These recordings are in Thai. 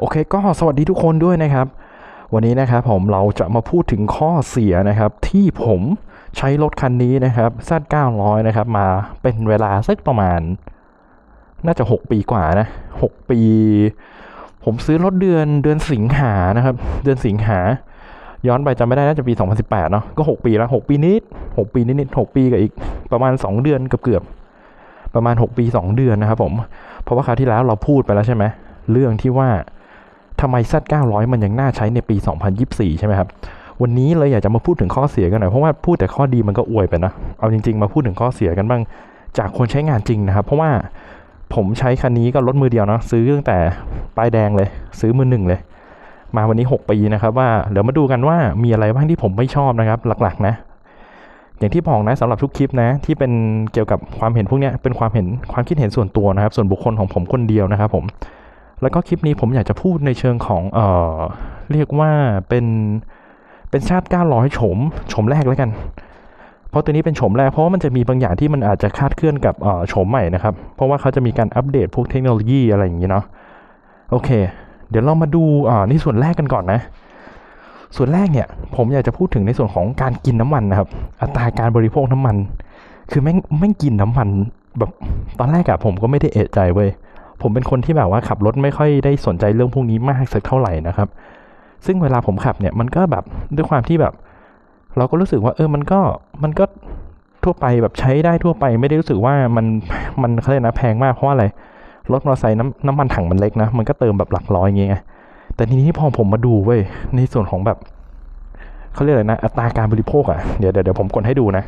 โอเคก็สวัสดีทุกคนด้วยนะครับ วันนี้นะครับผมเราจะมาพูดถึงข้อเสียนะครับ ที่ผมใช้รถคันนี้นะครับ Z900 นะครับ มาเป็นเวลาสักประมาณ น่าจะ 6 ปีกว่านะ 6 ปี ผมซื้อรถเดือนเดือนสิงหานะครับ เดือนสิงหา ย้อนไปจำไม่ได้น่าจะปี 2018 เนาะก็ 6 ปีแล้ว 6 ปีนิด 6 ปีนิดๆ6ปีกับอีกประมาณ 2 เดือนเกือบๆประมาณ 6 ปี 2 เดือนนะครับผม เพราะว่าคราวที่แล้วเราพูดไปแล้วใช่ไหมเรื่องที่ว่า ทำไม Z900 มันยังน่าใช้ในปี 2024 ใช่ไหมครับวันนี้เลยอยากจะมาพูดถึงข้อเสียกันหน่อยเพราะว่าพูดแต่ข้อดีมันก็อวยไปนะเอาจริง ๆ มาพูดถึงข้อเสียกันบ้างจากคนใช้งานจริงนะครับ เพราะว่าผมใช้คันนี้ก็รถมือเดียวนะซื้อตั้งแต่ป้ายแดงเลย ซื้อมือหนึ่งเลย มาวันนี้ 6 ปีนะครับ ว่าเดี๋ยวมาดูกันว่ามีอะไรบ้างที่ผมไม่ชอบนะครับ หลักๆนะ อย่างที่บอกนะสำหรับทุกคลิปนะ ที่เป็นเกี่ยวกับความเห็นพวกนี้เป็นความเห็นความคิดเห็นส่วนตัวนะครับ ส่วนบุคคลของผมคนเดียวนะครับ ผม แล้วก็คลิปนี้ผมอยากจะพูดในเชิงของเอ่อเรียกว่าเป็นเป็นชาติ 900โฉมโฉมแรกแล้วกัน เพราะตัวนี้เป็นโฉมแรก เพราะว่ามันจะมีบางอย่างที่มันอาจจะคาดเคลื่อนกับโฉมใหม่นะครับ เพราะว่าเขาจะมีการอัปเดตพวกเทคโนโลยีอะไรอย่างนี้เนาะโอเค เดี๋ยวเรามาดูอ่าในส่วนแรกกันก่อนนะ ส่วนแรกเนี่ย ผมอยากจะพูดถึงในส่วนของการกินน้ำมันนะครับ อัตราการบริโภคน้ำมัน คือแม่งแม่งกินน้ำมันแบบตอนแรกอะผมก็ไม่ได้เอะใจเว้ย ผมเป็นคนที่แบบว่าขับรถไม่ค่อยได้สนใจเรื่องพวกนี้มากสักเท่าไหร่นะครับ ซึ่งเวลาผมขับเนี่ยมันก็แบบด้วยความที่แบบ เราก็รู้สึกว่าเออมันก็มันก็ทั่วไปแบบใช้ได้ทั่วไปไม่ได้รู้สึกว่ามันมันเขาเรียกนะแพงมากเพราะอะไรรถมอเตอร์ไซค์น้ำน้ำมันถังมันเล็กนะ มันก็เติมแบบหลักร้อยอย่างเงี้ยแต่ทีนี้พอผมมาดูเว้ยในส่วนของแบบเขาเรียกอะไรนะ อัตราการบริโภคอะเดี๋ยวเดี๋ยวเดี๋ยวผมกดให้ดูนะ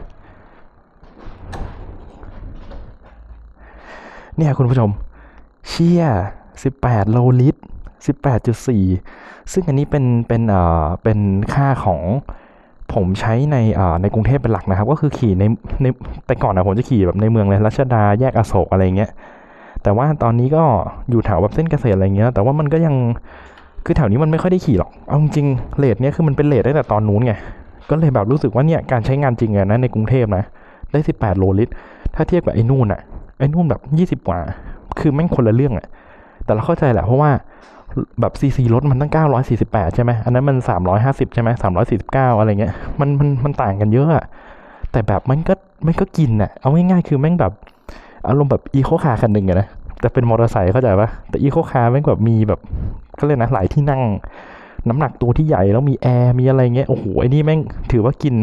เนี่ยคุณผู้ชม เชี่ย18 โลลิตร 18.4 ซึ่งอันนี้เป็นเป็นเอ่อเป็นค่าของผมใช้ในเอ่อในกรุงเทพเป็นหลักนะครับ ก็คือขี่ในในแต่ก่อนนะผมจะขี่แบบในเมืองเลยรัชดาแยกอโศกอะไรเงี้ยแต่ว่าตอนนี้ก็อยู่แถวแบบเส้นเกษตรอะไรเงี้ย แต่ว่ามันก็ยังคือแถวนี้มันไม่ค่อยได้ขี่หรอก เอาจริงเลทเนี้ยคือมันเป็นเลทตั้งแต่ตอนนู้นไง ก็เลยแบบรู้สึกว่าเนี่ยการใช้งานจริงอะนะในกรุงเทพนะได้ 18 โลลิตร ถ้าเทียบกับไอ้นู่นอะไอ้นู่นแบบ 20 กว่า คือแม่งคนละเรื่องอะแต่เราเข้าใจแหละเพราะว่าแบบซีซีรถมันตั้ง 948 ใช่ไหมอันนั้นมัน 350 ใช่ไหม349 อะไรเงี้ยมันมันมันต่างกันเยอะอะแต่แบบมันก็มันก็กินอะเอาง่ายๆคือแม่งแบบอารมณ์แบบอีโคคาร์คันหนึ่งอะนะแต่เป็นมอเตอร์ไซค์เข้าใจปะแต่อีโคคาร์แม่งแบบมีแบบก็เลยกนะหลายที่นั่ง น้ำหนักตัวที่ใหญ่แล้วมีแอร์มีอะไรเงี้ยโอ้โหไอ้นี่แม่งถือว่ากิน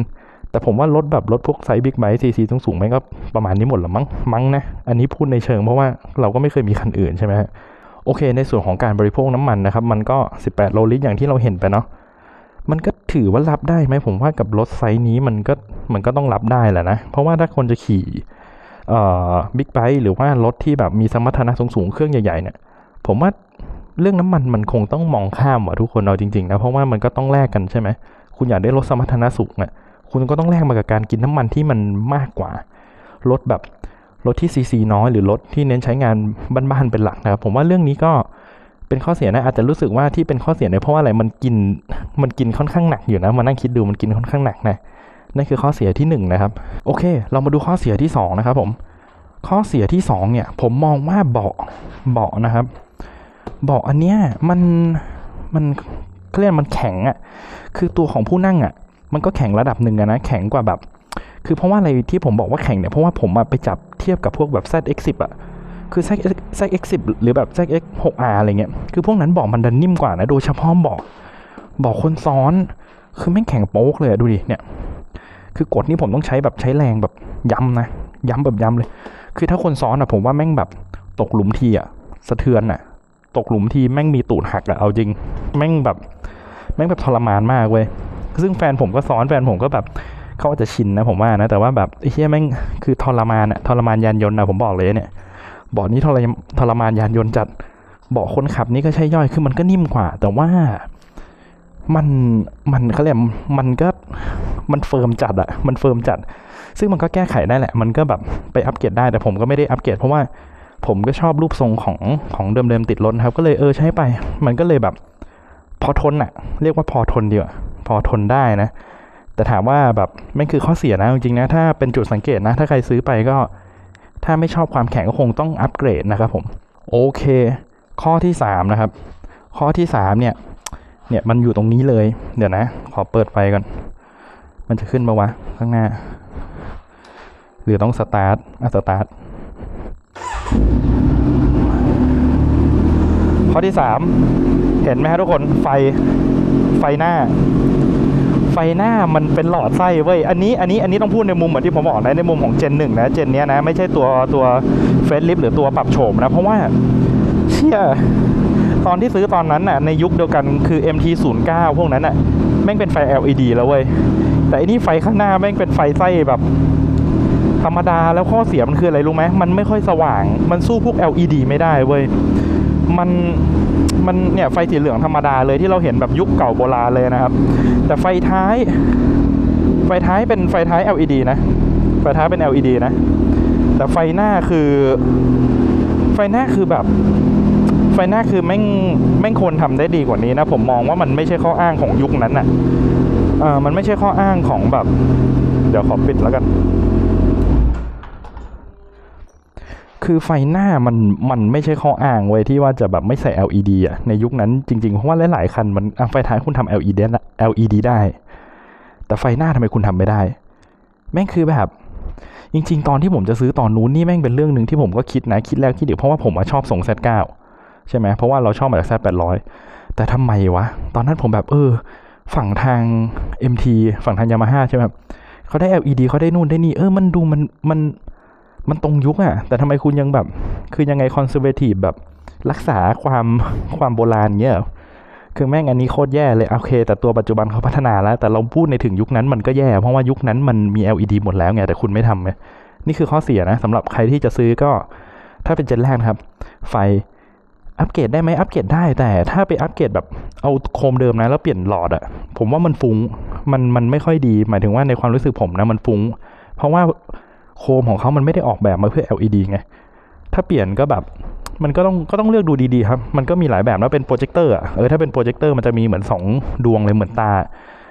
แต่ผมว่ารถแบบรถพวกไซส์บิ๊กไบค์ซีซีสูงๆแม่งก็ประมาณนี้หมดละมั้งมั้งนะ อันนี้พูดในเชิงเพราะว่าเราก็ไม่เคยมีคันอื่นใช่ไหมฮะโอเค ในส่วนของการบริโภคน้ำมันนะครับ มันก็ 18 โลลิตรอย่างที่เราเห็นไปเนาะมันก็ถือว่ารับได้ไหมผมว่ากับรถไซส์นี้มันก็มันก็ต้องรับได้แหละนะ เพราะว่าถ้าคนจะขี่เอ่อบิ๊กไบค์หรือว่ารถที่แบบมีสมรรถนะสูงๆเครื่องใหญ่ๆเนี่ยผมว่าเรื่องน้ำมันมันคงต้องมองข้ามว่ะทุกคนเอาจริงๆนะเพราะว่ามันก็ต้องแลกกันใช่ไหมคุณอยากได้รถสมรรถนะสูงอะ คุณก็ต้องแลกมากับการกินน้ำมันที่มันมากกว่ารถแบบรถที่ซีซีน้อยหรือรถที่เน้นใช้งานบ้านๆเป็นหลักนะครับ ผมว่าเรื่องนี้ก็เป็นข้อเสียนะอาจจะรู้สึกว่าที่เป็นข้อเสียเนี่ยเพราะว่าอะไรมันกินมันกินค่อนข้างหนักอยู่นะมานั่งคิดดูมันกินค่อนข้างหนักนะนั่นคือข้อเสียที่หนึ่งนะครับโอเค เรามาดูข้อเสียที่สองนะครับผมข้อเสียที่สองเนี่ย ผมมองว่าเบาะเบาะนะครับ เบาะอันเนี้ยมันมันเขาเรียกมันแข็งอะ่ะคือตัวของผู้นั่งอะ่ะ มันก็แข็งระดับหนึ่งอะนะแข็งกว่าแบบ คือเพราะว่าอะไรที่ผมบอกว่าแข็งเนี่ยเพราะว่าผมอะไปจับเทียบกับพวกแบบ ZX10 อะคือ ZX10 หรือแบบ ZX6R อะไรเงี้ย คือพวกนั้นบอกมันดันนิ่มกว่านะ โดยเฉพาะบอก บอกคนซ้อน คือแม่งแข็งโป๊กเลยดูดิ เนี่ย คือกดนี่ผมต้องใช้แบบใช้แรงแบบย้ำนะ ย้ำแบบย้ำเลย คือถ้าคนซ้อนอะผมว่าแม่งแบบตกหลุมทีอะสะเทือนอะตกหลุมทีแม่งมีตูดหักอะเอาจริง แม่งแบบ แม่งแบบทรมานมากเว้ย ซึ่งแฟนผมก็ซ้อนแฟนผมก็แบบเขาอาจจะชินนะผมว่านะ แต่ว่าแบบไอ้เหี้ยแม่งคือทรมานอะทรมานยานยนต์นะผมบอกเลยเนี่ยเบาะนี้ทรมทรมานยานยนต์จัดเบาะคนขับนี่ก็ใช่ย่อยคือมันก็นิ่มกว่า แต่ว่ามันมันเขาเรียกมันก็มันเฟิร์มจัดอะมันเฟิร์มจัด ซึ่งมันก็แก้ไขได้แหละ มันก็แบบไปอัปเกรดได้แต่ผมก็ไม่ได้อัปเกรดเพราะว่าผมก็ชอบรูปทรงของของเดิมๆติดรถครับ ก็เลยเออใช้ไป มันก็เลยแบบ พอทนอะเรียกว่าพอทนดีกว่าพอทนได้นะ แต่ถามว่าแบบไม่คือข้อเสียนะจริงๆนะถ้าเป็นจุดสังเกตนะ ถ้าใครซื้อไปก็ ถ้าไม่ชอบความแข็งก็คงต้องอัปเกรดนะครับผมโอเค ข้อที่3นะครับ ข้อที่สามเนี่ยเนี่ยมันอยู่ตรงนี้เลย เดี๋ยวนะ ขอเปิดไฟก่อน มันจะขึ้นมาวะ ข้างหน้า หรือต้องสตาร์ทอะสตาร์ท ข้อที่สาม เห็นไหมฮะทุกคนไฟไฟหน้า ไฟหน้ามันเป็นหลอดไส้เว้ยอันนี้อันนี้อันนี้ต้องพูดในมุมเหมือนที่ผมบอกนะในมุมของเจนหนึ่งนะเจนเนี้ยนะไม่ใช่ตัวตัวเฟซลิฟหรือตัวปรับโฉมนะ เพราะว่าเชี่ยตอนที่ซื้อตอนนั้นน่ะในยุคเดียวกันคือ MT09 พวกนั้นน่ะแม่งเป็นไฟ LED แล้วเว้ยแต่อันนี้ไฟข้างหน้าแม่งเป็นไฟไส้แบบธรรมดาแล้วข้อเสียมันคืออะไรรู้ไหมมันไม่ค่อยสว่าง มันสู้พวก LED ไม่ได้เว้ย มันมันเนี่ยไฟสีเหลืองธรรมดาเลยที่เราเห็นแบบยุคเก่าโบราณเลยนะครับ แต่ไฟท้าย ไฟท้ายเป็นไฟท้าย LED นะ ไฟท้ายเป็น LED นะ แต่ไฟหน้าคือ ไฟหน้าคือแบบ ไฟหน้าคือแม่งแม่งควรทำได้ดีกว่านี้นะ ผมมองว่ามันไม่ใช่ข้ออ้างของยุคนั้นน่ะมันไม่ใช่ข้ออ้างของแบบ เดี๋ยวขอปิดแล้วกัน คือไฟหน้ามันมันไม่ใช่ข้ออ้างเว้ยที่ว่าจะแบบไม่ใส่ LED อะในยุคนั้นจริง ๆ เพราะว่าหลายๆคันมันไฟท้ายคุณทำ LED LED ได้ แต่ไฟหน้าทำไมคุณทำไม่ได้ แม่งคือแบบ จริง ๆ ตอนที่ผมจะซื้อตอนนู้นนี่แม่งเป็นเรื่องหนึ่งที่ผมก็คิดนะคิดแล้วคิดอีกเพราะว่าผมอะชอบส่ง Z9 ใช่ไหมเพราะว่าเราชอบมาจาก Z800 แต่ทำไมวะ ตอนนั้นผมแบบเออ ฝั่งทาง MT ฝั่งทางยามาฮ่าใช่ไหมครับเขาได้ LED เขาได้นู่นได้นี่เออมันดูมันมันมัน มันตรงยุคอะแต่ทำไมคุณยังแบบ คือยังไงคอนเซอร์เวทีฟแบบรักษาความความโบราณเงี้ยคือแม่งอันนี้โคตรแย่เลย โอเค แต่ตัวปัจจุบันเขาพัฒนาแล้ว แต่เราพูดในถึงยุคนั้นมันก็แย่ เพราะว่ายุคนั้นมันมี LED หมดแล้วไง แต่คุณไม่ทำไงนี่คือข้อเสียนะสำหรับใครที่จะซื้อก็ ถ้าเป็นเจนแรกครับ ไฟอัปเกรดได้ไหมอัปเกรดได้ แต่ถ้าไปอัปเกรดแบบเอาโคมเดิมนะ แล้วเปลี่ยนหลอดอะผมว่ามันฟุง้งมันมันไม่ค่อยดี หมายถึงว่าในความรู้สึกผมนะมันฟุง้ง เพราะว่า โคมของเขามันไม่ได้ออกแบบมาเพื่อ LED ไง ถ้าเปลี่ยนก็แบบมันก็ต้องก็ต้องเลือกดูดีๆครับ มันก็มีหลายแบบแล้วเป็นโปรเจคเตอร์อะเออถ้าเป็นโปรเจคเตอร์มันจะมีเหมือนสองดวงเลยเหมือนตา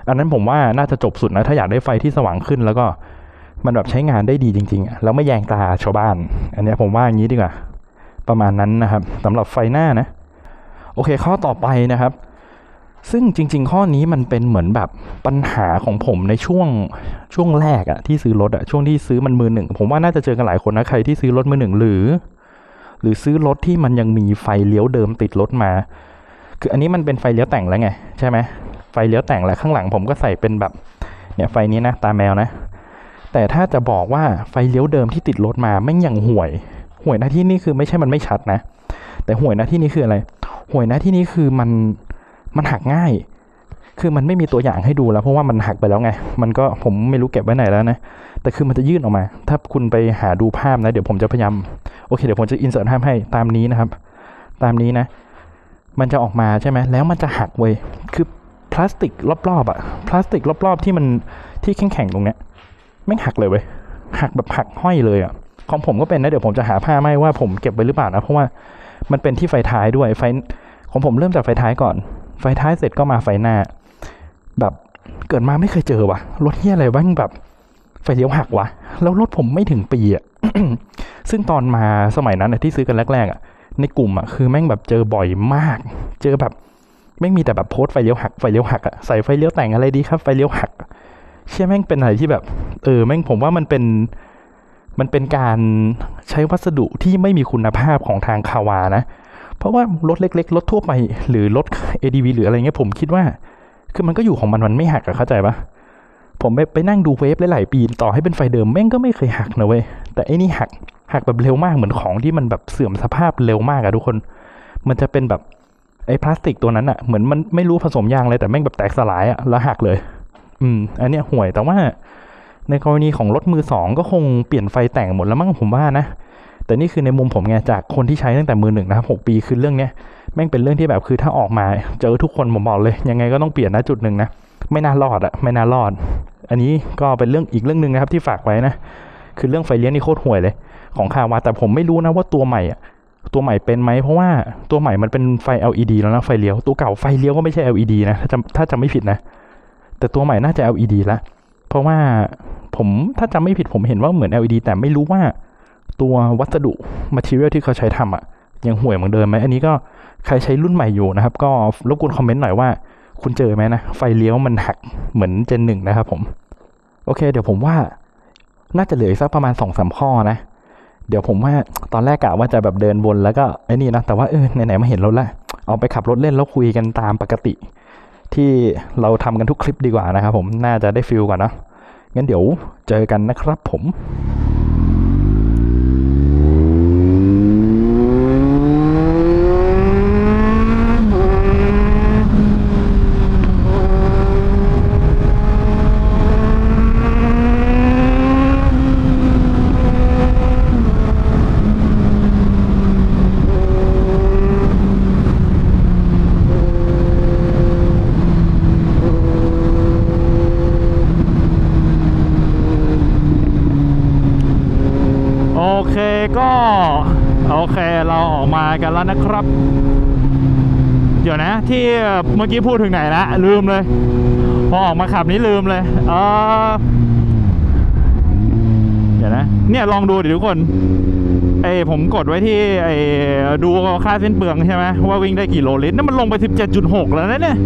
อันนั้นผมว่าน่าจะจบสุดนะ ถ้าอยากได้ไฟที่สว่างขึ้นแล้วก็มันแบบใช้งานได้ดีจริงๆ แล้วไม่แยงตาชาวบ้าน อันนี้ผมว่าอย่างนี้ดีกว่า ประมาณนั้นนะครับสำหรับไฟหน้านะ โอเคข้อต่อไปนะครับ ซึ่งจริง ๆ ข้อนี้มันเป็นเหมือนแบบปัญหาของผมในช่วงช่วงแรกอะที่ซื้อรถอะช่วงที่ซื้อมันมือหนึ่งผมว่าน่าจะเจอกันหลายคนนะใครที่ซื้อรถมือหนึ่งหรือ หรือซื้อรถที่มันยังมีไฟเลี้ยวเดิมติดรถมา คืออันนี้มันเป็นไฟเลี้ยวแต่งแล้วไงใช่ไหมไฟเลี้ยวแต่งแล้วข้างหลังผมก็ใส่เป็นแบบเนี่ยไฟนี้นะตาแมวนะ แต่ถ้าจะบอกว่าไฟเลี้ยวเดิมที่ติดรถมาแม่ยังห่วย ห่วยหน้าที่นี่คือไม่ใช่มันไม่ชัดนะ แต่ห่วยหน้าที่นี้คืออะไร ห่วยหน้าที่นี้คือมัน มันหักง่าย คือมันไม่มีตัวอย่างให้ดูแล้ว เพราะว่ามันหักไปแล้วไง มันก็ผมไม่รู้เก็บไว้ไหนแล้วนะ แต่คือมันจะยื่นออกมา ถ้าคุณไปหาดูภาพนะ เดี๋ยวผมจะพยายาม โอเค เดี๋ยวผมจะอินเสิร์ตภาพให้ตามนี้นะครับ ตามนี้นะ มันจะออกมาใช่ไหมแล้วมันจะหักเว้ย คือพลาสติกรอบๆอะพลาสติกรอบๆที่มันที่แข็งๆตรงเนี้ยแม่งหักเลยเว้ย หักแบบหักห้อยเลยอะของผมก็เป็นนะ เดี๋ยวผมจะหาผ้าไม่ว่าผมเก็บไว้หรือเปล่านะ เพราะว่ามันเป็นที่ไฟท้ายด้วย ไฟของผมเริ่มจากไฟท้ายก่อน ไฟท้ายเสร็จก็มาไฟหน้า แบบเกิดมาไม่เคยเจอวะรถเฮียอะไรบ้างแบบ ไฟเลี้ยวหักวะ แล้วรถผมไม่ถึงปีอะซึ่งตอนมาสมัยนั้นที่ซื้อกันแรกๆอะในกลุ่มอะคือแม่งแบบเจอบ่อยมาก เจอแบบแม่งมีแต่แบบโพสไฟเลี้ยวหักไฟเลี้ยวหักอะใส่ไฟเลี้ยวแต่งอะไรดีครับไฟเลี้ยวหัก เชื่อแม่งเป็นอะไรที่แบบ เออแม่งผมว่ามันเป็นมันเป็นการใช้วัสดุที่ไม่มีคุณภาพของทางคาวานะ เพราะว่ารถเล็กๆรถทั่วไปหรือรถ ADV หรืออะไรเงี้ยผมคิดว่า คือมันก็อยู่ของมันมันไม่หักอะเข้าใจปะผมไปไปนั่งดูเวฟหลายๆปีต่อให้เป็นไฟเดิมแม่งก็ไม่เคยหักนะเว้ยแต่ไอ้นี่หักหักแบบเร็วมากเหมือนของที่มันแบบเสื่อมสภาพเร็วมากอะทุกคน มันจะเป็นแบบไอ้พลาสติกตัวนั้นอะเหมือนมันไม่รู้ผสมยางอะไรแต่แม่งแบบแตกสลายอะแล้วหักเลย อืม อันเนี้ยห่วยแต่ว่า ในกรณีของรถมือสองก็คงเปลี่ยนไฟแต่งหมดแล้วมั้งผมว่านะ แต่นี่คือในมุมผมไงจากคนที่ใช้ตั้งแต่มือหนึ่งนะครับหกปีคือเรื่องเนี้ยแม่งเป็นเรื่องที่แบบคือถ้าออกมาเจอทุกคนผมบอกเลย ยังไงก็ต้องเปลี่ยนนะจุดหนึ่งนะไม่น่ารอดอะไม่น่ารอด อันนี้ก็เป็นเรื่องอีกเรื่องหนึ่งนะครับที่ฝากไว้นะคือเรื่องไฟเลี้ยงนี่โคตรห่วยเลย ของคาวาแต่ผมไม่รู้นะว่าตัวใหม่อะตัวใหม่เป็นไหมเพราะว่าตัวใหม่มันเป็นไฟ LED แล้วนะไฟเลี้ยวตัวเก่าไฟเลี้ยวก็ไม่ใช่ LED นะถ้าจำถ้าจำไม่ผิดนะ แต่ตัวใหม่น่าจะ LED ละเพราะว่าผมถ้าจำไม่ผิดผมเห็นว่าเหมือน LED แต่ไม่รู้ว่า ตัววัสดุ material ที่เขาใช้ทำอะยังห่วยเหมือนเดิมไหมอันนี้ก็ใครใช้รุ่นใหม่อยู่นะครับ ก็รบกวนคอมเมนต์หน่อยว่า คุณเจอไหมนะ ไฟเลี้ยวมันหักเหมือนเจนหนึ่งนะครับผม โอเค เดี๋ยวผมว่าน่าจะเหลืออีกสักประมาณสองสามข้อนะ เดี๋ยวผมว่าตอนแรกกะว่าจะแบบเดินวนแล้วก็ไอ้นี่นะ แต่ว่าเออไหนๆมาเห็นรถละเอาไปขับรถเล่นแล้วคุยกันตามปกติ ที่เราทำกันทุกคลิปดีกว่านะครับผมน่าจะได้ฟิลก่อนเนอะงั้นเดี๋ยวเจอกันนะครับผม โอเคก็โอเคเราออกมากันแล้วนะครับ เดี๋ยวนะ ที่เมื่อกี้พูดถึงไหนละลืมเลย พอออกมาขับนี้ลืมเลยเออเดี๋ยวนะ เนี่ยลองดูดิทุกคนไอผมกดไว้ที่ไอดูค่าเส้นเปลืองใช่ไหมว่าวิ่งได้กี่โลลิตรนั่นมันลงไป 17.6 แล้วนะเนี่ย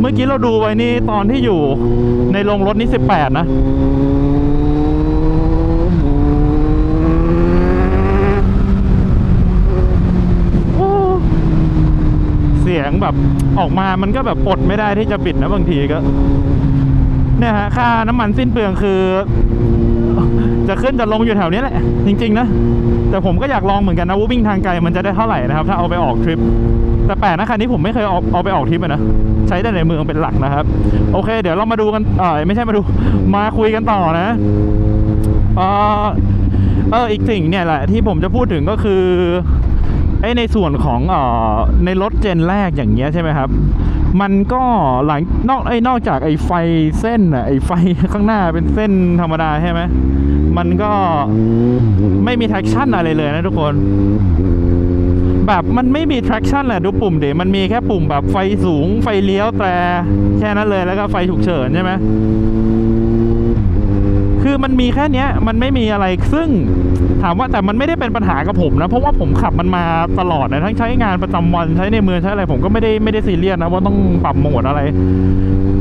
เมื่อกี้เราดูไว้นี่ตอนที่อยู่ในโรงรถนี่ 18 นะ โอ้เสีย งแบบออกมามันก็แบบอดไม่ได้ที่จะบิดนะบางทีก็เนี่ยฮะค่าน้ำมันสิ้นเปลืองคือ จะขึ้นจะลงอยู่แถวนี้แหละ จริง ๆ นะ แต่ผมก็อยากลองเหมือนกันนะว่าวิ่งทางไกลมันจะได้เท่าไหร่นะครับ ถ้าเอาไปออกทริป แต่แปลกนะคันนี้ผมไม่เคยเอาเอาไปออกทริปนะ ใช้แต่ในเมืองเป็นหลักนะครับ โอเค เดี๋ยวเรามาดูกันเออไม่ใช่มาดูมาคุยกันต่อนะเออเอออีกสิ่งเนี่ยแหละที่ผมจะพูดถึงก็คือ ไอในส่วนของเอ่อในรถเจนแรกอย่างเงี้ยใช่ไหมครับ มันก็หลังนอกไอนอกจากไอไฟเส้นอะไอไฟข้างหน้าเป็นเส้นธรรมดาใช่ไหมมันก็ไม่มี traction อะไรเลยนะทุกคน แบบมันไม่มี traction แหละดูปุ่มเดี๋ยวมันมีแค่ปุ่มแบบไฟสูงไฟเลี้ยวแต่แค่นั้นเลยแล้วก็ไฟฉุกเฉินใช่ไหม คือมันมีแค่เนี้ยมันไม่มีอะไรซึ่งถามว่าแต่มันไม่ได้เป็นปัญหากับผมนะ เพราะว่าผมขับมันมาตลอดนะทั้งใช้งานประจำวันใช้ในเมืองใช้อะไร ผมก็ไม่ได้ไม่ได้ซีเรียสนะว่าต้องปรับโหมดอะไร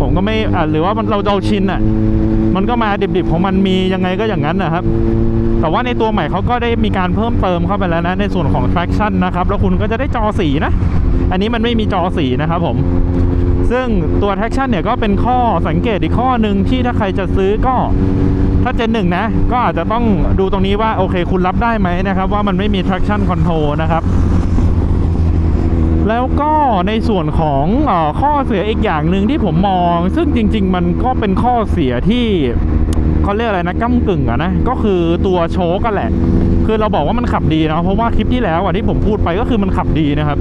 ผมก็ไม่อ่าหรือว่ามันเราเราชินอะ มันก็มาดิบๆของมันมียังไงก็อย่างนั้นนะครับ แต่ว่าในตัวใหม่เขาก็ได้มีการเพิ่มเติมเข้าไปแล้วนะในส่วนของ traction นะครับ แล้วคุณก็จะได้จอสีนะ อันนี้มันไม่มีจอสีนะครับผม ซึ่งตัว traction เนี่ยก็เป็นข้อสังเกตอีกข้อหนึ่งที่ถ้าใครจะซื้อก็ถ้าเจนหนึ่งนะ ก็อาจจะต้องดูตรงนี้ว่าโอเคคุณรับได้ไหมนะครับ ว่ามันไม่มี traction control นะครับ แล้วก็ในส่วนของอข้อเสียอีกอย่างหนึ่งที่ผมมอง ซึ่งจริง ๆ มันก็เป็นข้อเสียที่เขาเรียกอะไรนะก้ากึ่งอะนะ ก็คือตัวโชกันแหละ คือเราบอกว่ามันขับดีนะเพราะว่าคลิปที่แล้วอะที่ผมพูดไปก็คือมันขับดีนะครับ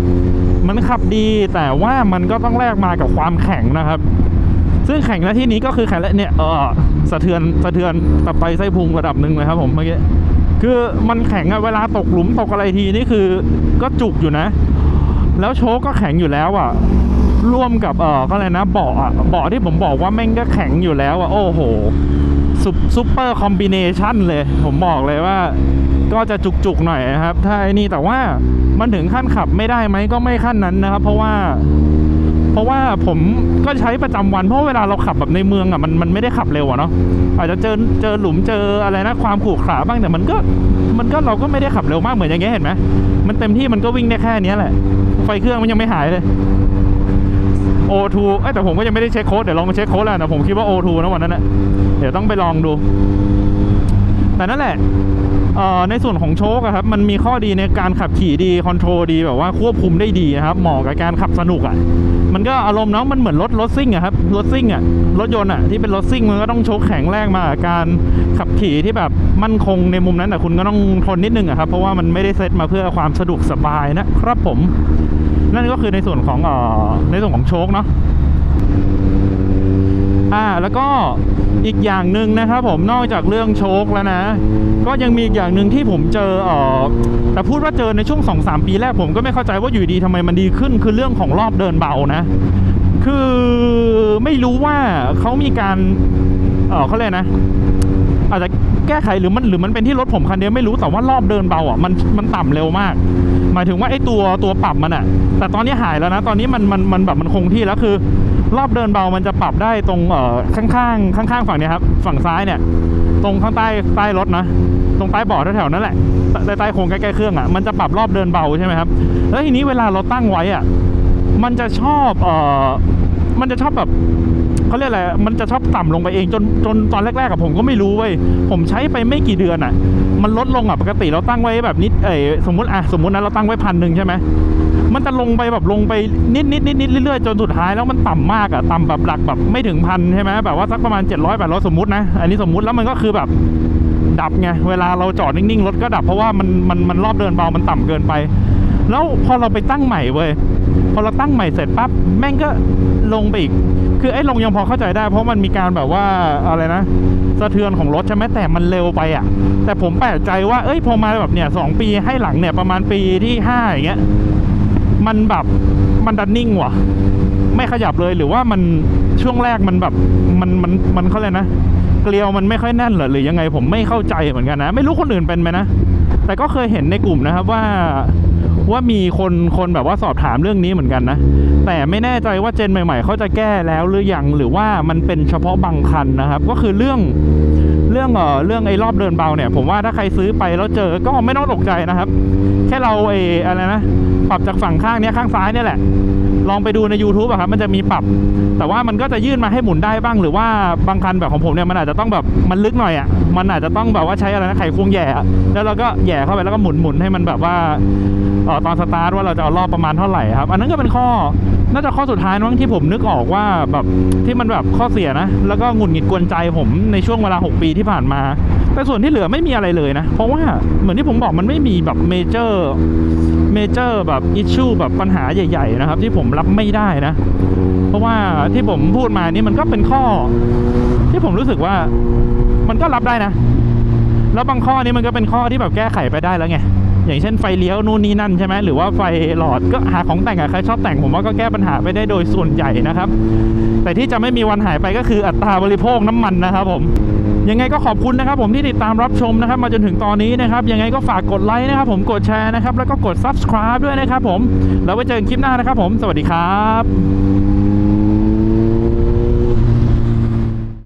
มันขับดีแต่ว่ามันก็ต้องแลกมากับความแข็งนะครับ ซึ่งแข็งในที่นี้ก็คือแข็งและเนี่ยเออสะเทือนสะเทือนตับไตไส้พุงระดับหนึ่งเลยครับผมเมื่อกี้คือมันแข็งอะเวลาตกหลุมตกอะไรทีนี่คือก็จุกอยู่นะ แล้วโชคก็แข็งอยู่แล้วอะร่วมกับเออก็เลยนะเบาะอะเบาะที่ผมบอกว่าแม่งก็แข็งอยู่แล้วอะโอ้โหซุปเปอร์คอมบิเนชันเลย ผมบอกเลยว่า ก็จะจุกๆหน่อยนะครับ ถ้าไอ้นี่แต่ว่ามันถึงขั้นขับไม่ได้ไหมก็ไม่ขั้นนั้นนะครับ เพราะว่า เพราะว่าผมก็ใช้ประจำวันเพราะเวลาเราขับแบบในเมืองอะมันมันไม่ได้ขับเร็วอะเนาะอาจจะเจอเจอหลุมเจออะไรนะความขรุขระบ้างแต่มันก็มันก็เราก็ไม่ได้ขับเร็วมากเหมือนอย่างเงี้ยเห็นไหมมันเต็มที่มันก็วิ่งได้แค่นี้แหละ ไฟเครื่องมันยังไม่หายเลย O2 เอ้ยแต่ผมก็ยังไม่ได้เช็คโค้ดเดี๋ยวลองมาเช็คโค้ดแล้วนะผมคิดว่า O2 นะวันนั้นนะเดี๋ยวต้องไปลองดู แต่นั่นแหละในส่วนของโชคครับมันมีข้อดีในการขับขี่ดีคอนโทรลดีแบบว่าควบคุมได้ดีนะครับเหมาะกับการขับสนุกอะมันก็อารมณ์เนาะมันเหมือนรถรถซิ่งอะครับรถซิ่งอะรถยนต์อะที่เป็นรถซิ่งมันก็ต้องโชคแข็งแรงมากการขับขี่ที่แบบมั่นคงในมุมนั้นแต่คุณก็ต้องทนนิดนึงอะครับเพราะว่ามันไม่ได้เซตมาเพื่อความสะดวกสบายนะครับผม นั่นก็คือในส่วนของอในส่วนของโชคเนาะอ่าแล้วก็ อีกอย่างหนึ่งนะครับผมนอกจากเรื่องโชคแล้วนะ ก็ยังมีอีกอย่างหนึ่งที่ผมเจอเออแต่พูดว่าเจอในช่วง2อสปีแรกผมก็ไม่เข้าใจว่าอยู่ดีทำไมมันดีขึ้น คือเรื่องของรอบเดินเบานะ คือไม่รู้ว่าเขามีการเออเขาเรียกนะ อาจจะแก้ไขหรือมันหรือมันเป็นที่รถผมคันเดียวไม่รู้แต่ว่ารอบเดินเบาอะมันมันต่ำเร็วมาก หมายถึงว่าไอ้ตัวตัวปรับมันอะ แต่ตอนนี้หายแล้วนะ ตอนนี้มันมันมันแบบมันคงที่แล้วคือ รอบเดินเบามันจะปรับได้ตรงเอ่อข้างๆข้างๆฝั่งเนี้ยครับฝั่งซ้ายเนี่ย ตรงข้างใต้ใต้รถนะ ตรงใต้เบาะแถวๆนั่นแหละใต้ใต้โครงใกล้ๆเครื่องอะมันจะปรับรอบเดินเบาใช่ไหมครับแล้วทีนี้เวลาเราตั้งไว้อะมันจะชอบเอ่อมันจะชอบแบบ เขาเรียกอะไรมันจะชอบต่ำลงไปเองจนจนตอนแรกๆกับผมก็ไม่รู้เว้ยผมใช้ไปไม่กี่เดือนอะ มันลดลงอะปกติเราตั้งไว้แบบนิดเอยสมมติอะสมมตินะเราตั้งไว้พันหนึ่งใช่ไหมมันจะลงไปแบบลงไปนิดนิดนิดนิดเรื่อยๆจนสุดท้ายแล้วมันต่ำมากอะต่ำแบบหลักแบบไม่ถึงพันใช่ไหมแบบว่าสักประมาณ700 800สมมตินะอันนี้สมมติแล้วมันก็คือแบบดับไงเวลาเราจอดนิ่งๆรถก็ดับเพราะว่ามันมันมันรอบเดินเบามันต่ำเกินไป แล้วพอเราไปตั้งใหม่เว้ยพอเราตั้งใหม่เสร็จปั๊บแม่งก็ลงไปอีก คือไอ้ลงยังพอเข้าใจได้ เพราะมันมีการแบบว่าอะไรนะสะเทือนของรถใช่ไหมแต่มันเร็วไปอะ แต่ผมแปลกใจว่าเอ้ยพอมาแบบเนี่ยสองปีให้หลังเนี่ยประมาณปีที่ห้าอย่างเงี้ยมันแบบมันดันนิ่งว่ะ ไม่ขยับเลยหรือว่ามันช่วงแรกมันแบบมันมันมันเขาเลยกนะ เกลียวมันไม่ค่อยแน่นเหรอหรือยังไงผมไม่เข้าใจเหมือนกันนะ ไม่รู้คนอื่นเป็นไหมนะแต่ก็เคยเห็นในกลุ่มนะครับว่า ว่ามีคนคนแบบว่าสอบถามเรื่องนี้เหมือนกันนะ แต่ไม่แน่ใจว่าเจนใหม่ ๆเขาจะแก้แล้วหรือยังหรือว่ามันเป็นเฉพาะบางคันนะครับ ก็คือเรื่องเรื่องเอ่อเรื่องไอ้รอบเดินเบาเนี่ย ผมว่าถ้าใครซื้อไปแล้วเจอก็ไม่ต้องตกใจนะครับ แค่เราไอ้อะไรนะปรับจากฝั่งข้างเนี้ยข้างซ้ายเนี่ยแหละ ลองไปดูใน YouTube อะครับมันจะมีปรับ แต่ว่ามันก็จะยื่นมาให้หมุนได้บ้าง หรือว่าบางคันแบบของผมเนี่ยมันอาจจะต้องแบบมันลึกหน่อยอะมันอาจจะต้องแบบว่าใช้อะไรนะไขควงแย่แล้วเราก็แย่เข้าไปแล้วก็หมุนหมุนให้มันแบบว่าออตอนสตาร์ทว่าเราจะเอารอบประมาณเท่าไหร่ครับ อันนั้นก็เป็นข้อ น่าจะข้อสุดท้ายมั้งที่ผมนึกออกว่าแบบที่มันแบบข้อเสียนะ แล้วก็หงุดหงิดกวนใจผมในช่วงเวลา 6 ปีที่ผ่านมา แต่ส่วนที่เหลือไม่มีอะไรเลยนะ เพราะว่าเหมือนที่ผมบอกมันไม่มีแบบเมเจอร์เมเจอร์แบบอิชชูแบบปัญหาใหญ่ ๆ นะครับ ที่ผมรับไม่ได้นะ เพราะว่าที่ผมพูดมานี่มันก็เป็นข้อ ที่ผมรู้สึกว่ามันก็รับได้นะ แล้วบางข้อนี้มันก็เป็นข้อที่แบบแก้ไขไปได้แล้วไง อย่างเช่นไฟเลี้ยวนู่นนี่นั่นใช่ไหมหรือว่าไฟหลอดก็หาของแต่งอะใครชอบแต่งผมว่าก็แก้ปัญหาไปได้โดยส่วนใหญ่นะครับ แต่ที่จะไม่มีวันหายไปก็คืออัตราบริโภคน้ำมันนะครับผมยังไงก็ขอบคุณนะครับผมที่ติดตามรับชมนะครับ มาจนถึงตอนนี้นะครับ ยังไงก็ฝากกดไลค์นะครับ ผมกดแชร์นะครับ แล้วก็กด subscribe ด้วยนะครับผมแล้วไว้เจอกันคลิปหน้านะครับผม สวัสดีครับ